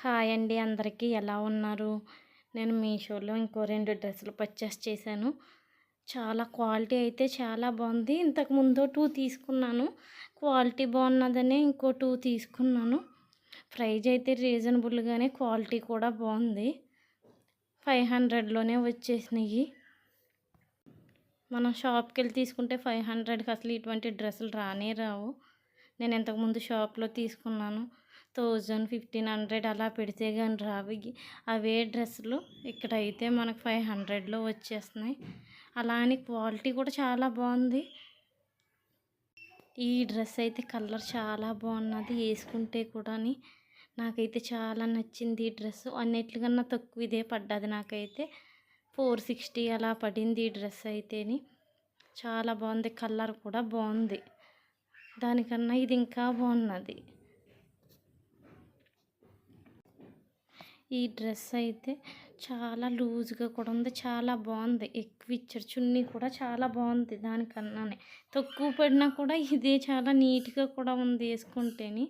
Hi అండి అందరికీ ఎలా ఉన్నారు? నేను మీషోలో ఇంకో రెండు డ్రెస్సులు పర్చేస్ చేశాను. చాలా క్వాలిటీ అయితే చాలా బాగుంది. ఇంతకు ముందు టూ తీసుకున్నాను. క్వాలిటీ బాగున్నదనే ఇంకో టూ తీసుకున్నాను. ప్రైజ్ అయితే రీజనబుల్గానే క్వాలిటీ కూడా బాగుంది. ఫైవ్ హండ్రెడ్లోనే వచ్చేసినాయి. మనం షాప్కి వెళ్ళి తీసుకుంటే ఫైవ్ హండ్రెడ్కి అసలు ఇటువంటి డ్రెస్సులు రానే రావు. నేను ఇంతకుముందు షాప్లో తీసుకున్నాను. థౌజండ్ ఫిఫ్టీన్ హండ్రెడ్ అలా పెడితే కానీ రావు. అవే డ్రెస్సులు ఇక్కడ అయితే మనకు ఫైవ్ హండ్రెడ్లో వచ్చేస్తున్నాయి. అలా అని క్వాలిటీ కూడా చాలా బాగుంది. ఈ డ్రెస్ అయితే కలర్ చాలా బాగున్నది. వేసుకుంటే కూడా నాకైతే చాలా నచ్చింది ఈ డ్రెస్. అన్నిటికన్నా తక్కువ ఇదే పడ్డది నాకైతే. ఫోర్ సిక్స్టీ అలా పడింది ఈ డ్రెస్ అయితేని. చాలా బాగుంది. కలర్ కూడా బాగుంది. దానికన్నా ఇది ఇంకా బాగున్నది. ఈ డ్రెస్ అయితే చాలా లూజ్గా కూడా ఉంది. చాలా బాగుంది. ఎక్కువ ఇచ్చారు. చున్నీ కూడా చాలా బాగుంది దానికన్నానే. తక్కువ పడినా కూడా ఇదే చాలా నీట్గా కూడా ఉంది వేసుకుంటేని.